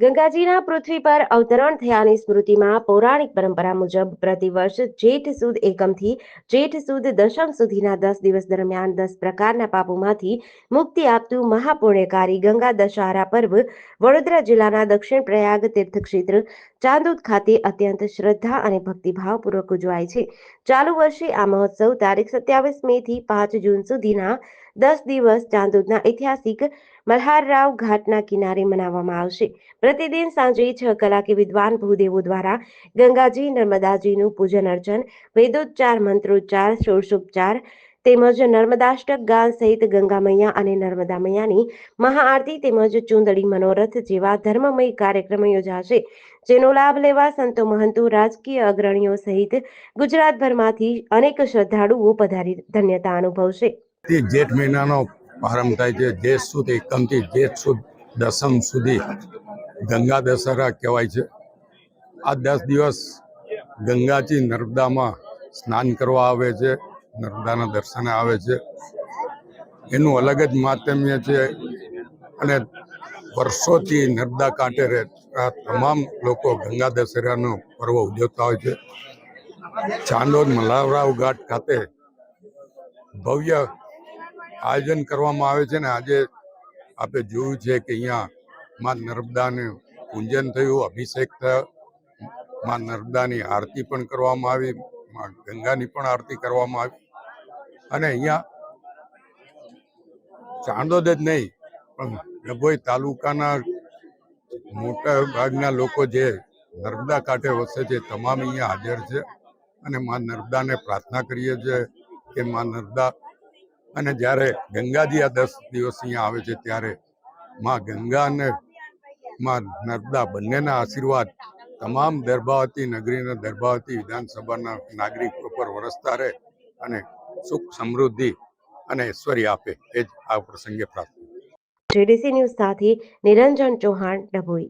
ગંગાજીના પૃથ્વી પર અવતરણ થયાની સ્મૃતિમાં પૌરાણિક પરંપરા મુજબ પ્રતિવર્ષ જેઠ સુદ એકમથી જેઠ સુદ દશમ સુધીના દસ દિવસ દરમિયાન દસ પ્રકારના પાપોમાંથી મુક્તિ આપતું મહાપુણ્યકારી ગંગા દશહરા પર્વ વડોદરા જિલ્લાના દક્ષિણ પ્રયાગ તીર્થક્ષેત્ર ચાંદોદ ખાતે અત્યંત શ્રદ્ધા અને ભક્તિભાવપૂર્વક ઉજવાય છે. ચાલુ વર્ષે આ મહોત્સવ તારીખ સત્યાવીસ મે થી પાંચ જૂન સુધીના દસ દિવસ ચાંદોદના ઐતિહાસિક મલ્હારરાવ ઘાટના કિનારે મનાવવામાં આવશે. પ્રતિદિન સાંજે છ કલાકે વિદ્વાન ભૂદેવો દ્વારા ગંગાજી, નર્મદાજીનું પૂજન અર્ચન, વેદોચ્ચાર, મંત્રોચ્ચાર, ષોડશોપચાર તેમજ નર્મદાષ્ટક ગાન સહિત ગંગા મૈયા અને નર્મદા મૈયાની મહાઆરતી તેમજ ચુંદડી મનોરથ જેવા ધર્મમય કાર્યક્રમો યોજાશે, જેનો લાભ લેવા સંતો મહંતો, રાજકીય અગ્રણીઓ સહિત ગુજરાતભરમાંથી અનેક શ્રદ્ધાળુઓ પધારી ધન્યતા અનુભવશે. થી જેઠ મહિનાનો પ્રારંભ થાય છે. જેઠ સુદ એકમથી જેઠ સુદ, દસમ સુધી ગંગા દશહરા કહેવાય છે. આ દસ દિવસ ગંગાજી નર્મદામાં સ્નાન કરવા આવે છે, નર્મદાના દર્શને આવે છે. એનું અલગ જ માતમ્ય છે અને વર્ષોથી નર્મદા કાંઠે રહેતા તમામ લોકો ગંગા દશેરાનો પર્વ ઉજવતા હોય છે. ચાંદોદ મલાવરાવ ઘાટ ખાતે ભવ્ય આયોજન કરવામાં આવે છે ને, આજે આપણે જોયું છે કે અહીંયા માં નર્મદાને પૂજન થયું, અભિષેક થયો. માં નર્મદાની આરતી પણ કરવામાં આવી, માં ગંગાની પણ આરતી કરવામાં આવી. અને અહીંયા ચાંદોદ જ નહીં, પણ ડભોઈ તાલુકાના મોટા ભાગના લોકો જે નર્મદા કાંઠે વસે છે, તમામ અહીંયા હાજર છે. અને માં નર્મદાને પ્રાર્થના કરીએ છીએ કે માં નર્મદા અને જ્યારે ગંગાજી આ દસ દિવસ અહીંયા આવે છે, ત્યારે માં ગંગા અને માં નર્મદા બંનેના આશીર્વાદ તમામ દર્ભાવતી નગરીના દર્ભાવતી વિધાનસભાના નાગરિકો પર વરસતા રહે અને સુખ સમૃદ્ધિ અને ઐશ્વર્ય આપે. એ જ આ પ્રસંગે પ્રાર્થના. જેડીસી ન્યૂઝ સાથે નિરંજન ચૌહાણ ડભોઈ.